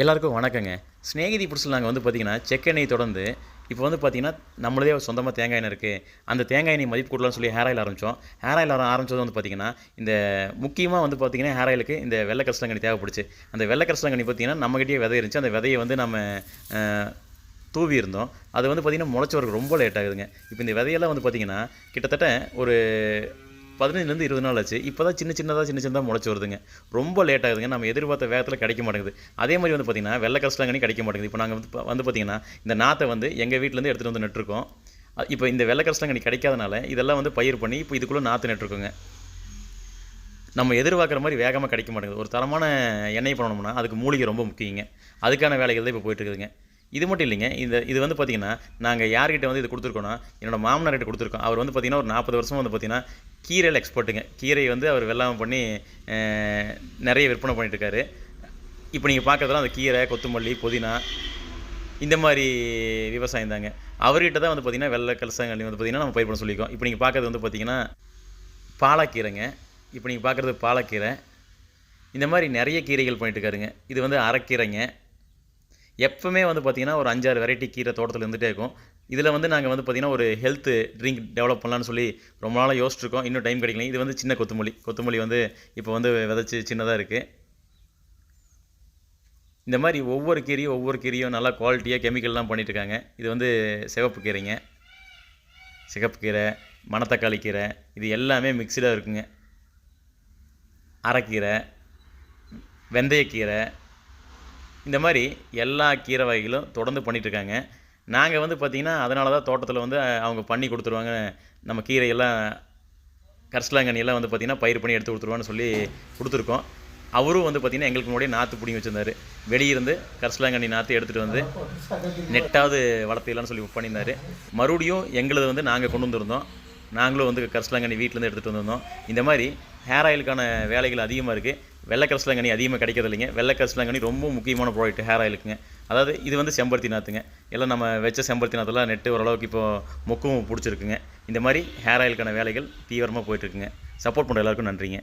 எல்லாருக்கும் வணக்கங்க. ஸ்நேகிதி புடிச்சில் நாங்கள் வந்து பார்த்திங்கன்னா செக்கெண்ணெய் தொடர்ந்து இப்போ வந்து பார்த்திங்கன்னா நம்மளதே சொந்தமாக தேங்காய் எண்ணெய் இருக்குது அந்த தேங்காய் எண்ணெய் மதிப்பு கூடலாம்னு சொல்லி ஹேர் ஆயில் ஆரம்பித்தோம் ஹேர் ஆயில் ஆரம்பித்தது வந்து பார்த்திங்கன்னா இந்த முக்கியமாக வந்து பார்த்திங்கன்னா ஹேர் ஆயிலுக்கு இந்த வெள்ளை கரிசலாங்கண்ணி தேவைப்படுச்சு. அந்த வெள்ளை கரிசலாங்கண்ணி பார்த்திங்கன்னா நம்மகிட்டயே விதை இருந்துச்சு. அந்த விதையை வந்து நம்ம தூவி இருந்தோம் அது வந்து பார்த்திங்கன்னா முளைச்சி வரக்கு ரொம்ப லேட் ஆகுதுங்க. இப்போ இந்த விதையெல்லாம் வந்து பார்த்திங்கன்னா கிட்டத்தட்ட ஒரு பதினஞ்சுலேருந்து இருபது நாள் ஆச்சு இப்போ தான் சின்ன சின்னதாக சின்ன சின்னதாக முளைச்சி வருதுங்க. ரொம்ப லேட் ஆகுதுங்க. நம்ம எதிர்பார்த்த வேகத்தில் கிடைக்க மாட்டேங்குது. அதே மாதிரி வந்து பார்த்திங்கன்னா வெள்ளை கஷ்டங்கனி கிடைக்க மாட்டேங்குது. இப்போ நாங்கள் வந்து வந்து பார்த்திங்கன்னா இந்த நாற்றை வந்து எங்கள் வீட்டிலேருந்து எடுத்துகிட்டு வந்து நட்டுருக்கோம். இப்போ இந்த வெள்ளை கஷ்டங்கனி கிடைக்காதனால இதெல்லாம் வந்து பயிர் பண்ணி இப்போ இதுக்குள்ளே நாற்று நட்டுருக்கோங்க. நம்ம எதிர்பார்க்குற மாதிரி வேகமாக கிடைக்க மாட்டேங்குது. ஒரு தரமான எண்ணெய் பண்ணணும்னா அதுக்கு மூலிகை ரொம்ப முக்கியங்க. அதுக்கான வேலைகள் தான் இப்போ போயிட்டுருக்குதுங்க இது மட்டும் இல்லைங்க. இந்த இது வந்து பார்த்திங்கன்னா நாங்கள் யார்கிட்ட வந்து இது கொடுத்துருக்கோன்னா என்னோடய மாமனார்கிட்ட கொடுத்துருக்கோம். அவர் வந்து பார்த்திங்கன்னா ஒரு நாற்பது வருஷமாக வந்து பார்த்திங்கன்னா கீரையில் எக்ஸ்பர்ட்டுங்க கீரையை வந்து அவர் வெள்ளாமல் பண்ணி நிறைய விற்பனை பண்ணிட்டு இருக்காரு இப்போ நீங்கள் பார்க்குறதுலாம் அந்த கீரை கொத்தமல்லி புதினா இந்த மாதிரி விவசாயம் தாங்க. அவர்கிட்ட தான் வந்து பார்த்திங்கன்னா வெள்ளை கலசங்கள் வந்து பார்த்திங்கன்னா நம்ம பயிர் பண்ண சொல்லியிருக்கோம். இப்போ நீங்கள் பார்க்குறது வந்து பார்த்திங்கன்னா பாலக்கீரைங்க. இப்போ நீங்கள் பார்க்குறது பாலக்கீரை. இந்த மாதிரி நிறைய கீரைகள் பண்ணிட்டு இருக்காருங்க இது வந்து அரைக்கீரைங்க. எப்பவுமே வந்து பார்த்திங்கன்னா ஒரு அஞ்சாறு வெரைட்டி கீரை தோட்டத்தில் இருந்துகிட்டே இருக்கும். இதில் வந்து நாங்கள் வந்து பார்த்திங்கன்னா ஒரு ஹெல்த் ட்ரிங்க் டெவலப் பண்ணலான்னு சொல்லி ரொம்ப நாளாக யோசிச்சிருக்கோம். இன்னும் டைம் கிடைக்கல. இது வந்து சின்ன கொத்தமல்லி. கொத்தமல்லி வந்து இப்போ வந்து விதைச்சி சின்னதாக இருக்குது இந்த மாதிரி ஒவ்வொரு கீரையும் ஒவ்வொரு கீரையும் நல்லா குவாலிட்டியாக கெமிக்கல்லாம் பண்ணிகிட்ருக்காங்க இருக்காங்க. இது வந்து சிவப்பு கீரைங்க. சிகப்பு கீரை மணத்தக்காளி கீரை இது எல்லாமே மிக்சடாக இருக்குங்க. அரைக்கீரை வெந்தயக்கீரை இந்த மாதிரி எல்லா கீரை வகைகளும் தொடர்ந்து பண்ணிகிட்ருக்காங்க நாங்கள் வந்து பார்த்திங்கன்னா அதனால தான் தோட்டத்தில் வந்து அவங்க பண்ணி கொடுத்துருவாங்க. நம்ம கீரையெல்லாம் கரிசலாங்கண்ணியெல்லாம் வந்து பார்த்திங்கன்னா பயிர் பண்ணி எடுத்து கொடுத்துருவான்னு சொல்லி கொடுத்துருக்கோம். அவரும் வந்து பார்த்திங்கன்னா எங்களுக்கு முன்னாடியே நாற்று பிடிங்கி வச்சுருந்தாரு. வெளியிருந்து கரிசலாங்கண்ணி நாற்று எடுத்துகிட்டு வந்து நெட்டாவது வளர்த்திடலாம்னு சொல்லி பண்ணியிருந்தாரு. மறுபடியும் எங்களது வந்து நாங்கள் கொண்டு வந்திருந்தோம். நாங்களும் வந்து கரிசலாங்கண்ணி வீட்டிலேருந்து எடுத்துகிட்டு வந்திருந்தோம். இந்த மாதிரி ஹேர் ஆயிலுக்கான வேலைகள் அதிகமாக இருக்குது வெள்ளை கரிசலாங்கண்ணி அதிகமாக கிடைக்கிறது இல்லைங்க. வெள்ளை கரிசலாங்கண்ணி ரொம்ப முக்கியமான ப்ராடக்ட் ஹேர் ஆயிலுக்குங்க அதாவது இது வந்து செம்பருத்தி நாற்றுங்க எல்லாம் நம்ம வச்ச செம்பருத்தி நாற்றுலாம் நெட்டு ஓரளவுக்கு இப்போ மொக்கும் பிடிச்சிருக்குங்க. இந்த மாதிரி ஹேர் ஆயிலுக்கான வேலைகள் தீவிரமாக போயிட்டுருக்குங்க சப்போர்ட் பண்ணுற எல்லாருக்கும் நன்றிங்க.